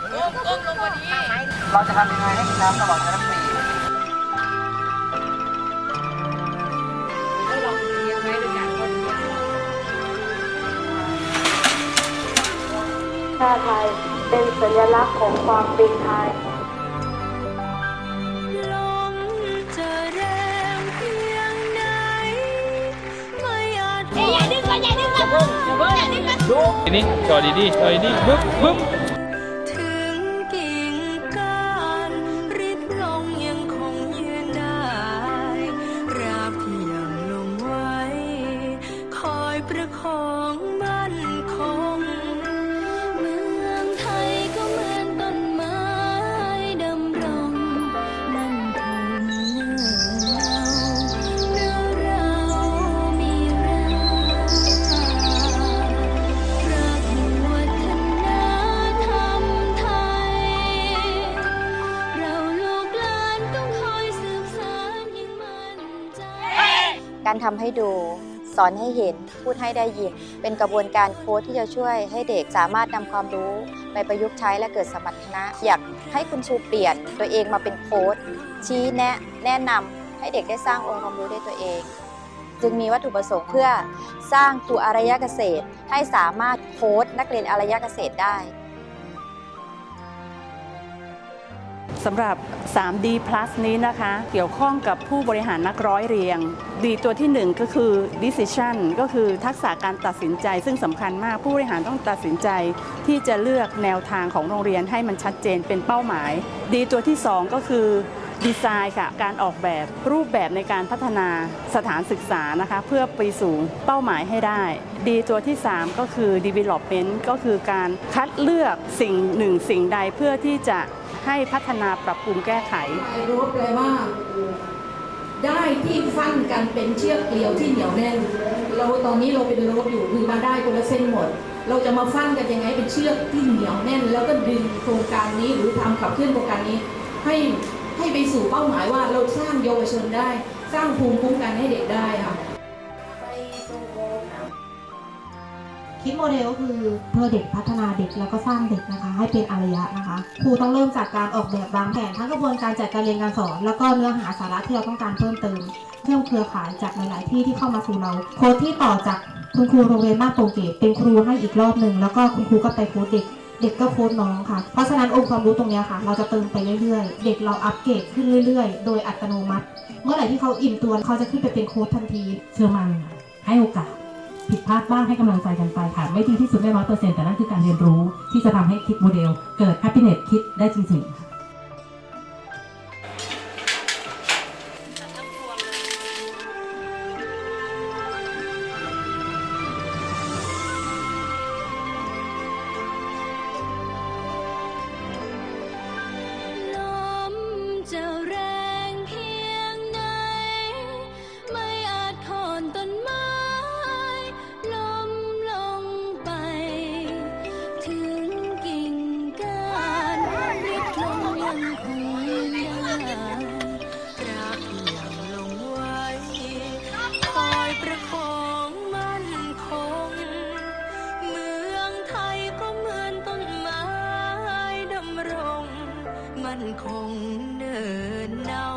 กว่านี้ เราจะทำยังไงให้มีน้ำตลอดทั้งปีแล้วเราเลี้ยงไว้ด้วยกันก็เลี้ยงชาติไทยเป็นสัญลักษณ์ของความเป็นไทยลมจะแรงเพียงไหนไม่อาจอย่าดึงก่อนอย่าดึงก่อนอย่าเพิ่งอย่าดึงก่อนทีนี้จอดีดีจอดีดีบึ๊บบึ๊บ ประคองมั่นคง เมืองไทยก็เหมือนต้นไม้ดำรง มั่นคงเนื่องเนื้อเรามีรักรักวัฒนธรรมไทย เราลูกหลานต้องคอยสืบสานยังมั่นใจ การทำให้ดู สอนให้เห็นพูดให้ได้ยิน เป็นกระบวนการโค้ชที่จะช่วยให้เด็กสามารถนำความรู้ไปประยุกต์ใช้และเกิดสมรรถนะ อยากให้คุณครูเปลี่ยนตัวเองมาเป็นโค้ชชี้แนะแนะนำให้เด็กได้สร้างองค์ความรู้ด้วยตัวเอง จึงมีวัตถุประสงค์เพื่อสร้างครูอารยเกษตร ให้สามารถโค้ชนักเรียนอารยเกษตรได้ สำหรับ 3D plus นี้นะคะ เกี่ยวข้องกับผู้บริหารนักร้อยเรียง ดีตัวที่ 1 ก็คือ decision ก็คือทักษะการตัดสินใจ ซึ่งสำคัญมากผู้บริหารต้องตัดสินใจ ที่จะเลือกแนวทางของโรงเรียนให้มันชัดเจนเป็นเป้าหมาย ดีตัวที่ 2 ก็คือดีไซน์ค่ะ การออกแบบรูปแบบในการพัฒนาสถานศึกษานะคะ เพื่อไปสู่เป้าหมายให้ได้ ดีตัวที่ 3 ก็คือ development ก็คือการคัดเลือกสิ่งหนึ่งสิ่งใดเพื่อที่จะ ให้พัฒนาปรับปรุงแก้ไขรบแปลว่า ได้ที่ฟันกันเป็นเชือกเกลียวที่เหนียวแน่น เราตอนนี้เราเป็นโรบอยู่คือมาได้คนละเส้นหมด เราจะมาฟันกันยังไงเป็นเชือกที่เหนียวแน่น แล้วก็ดึงโครงการนี้หรือทำขับเคลื่อนโครงการนี้ ให้ให้ไปสู่เป้าหมายว่าเราสร้างเยาวชนได้ สร้างภูมิคุ้มกันให้เด็กได้ค่ะ คิดโมเดลก็คือเพื่อเด็กพัฒนาเด็กแล้วก็สร้างเด็กนะคะ ให้เป็นอารยะนะคะ ครูต้องเริ่มจากการออกแบบวางแผนทั้งกระบวนการจัดการเรียนการสอน แล้วก็เนื้อหาสาระที่เราต้องการเพิ่มเติมเชื่อมเครือข่ายจากหลาย ๆ ที่ที่เข้ามาสู่เรา โค้ดที่ต่อจากคุณครูโรงเรียนมาบโปรเกตเป็นครูให้อีกรอบหนึ่งแล้วก็คุณครูก็ไปโค้ดเด็กเด็กก็โค้ดน้องค่ะ เพราะฉะนั้นองค์ความรู้ตรงเนี้ยค่ะ เราจะเติมไปเรื่อยๆ เด็กเราอัปเกรดขึ้นเรื่อยๆ โดยอัตโนมัติ เมื่อไหร่ที่เขาอิ่มตัวเขาจะขึ้นไปเป็นโค้ดทันทีเชื่อมันให้โอกาส ผิดพลาดบ้างให้กำลังใจกันไปค่ะ ไม่ดีที่สุดไม่ร้อยเปอร์เซ็นต์แต่นั่นคือการเรียนรู้ที่จะทำให้คิดโมเดล เกิดแฮปปี้เน็ตคิดได้จริงๆ ประคองมั่นคง เมืองไทยก็เหมือนต้นไม้ดำรง มั่นคงเนินเนา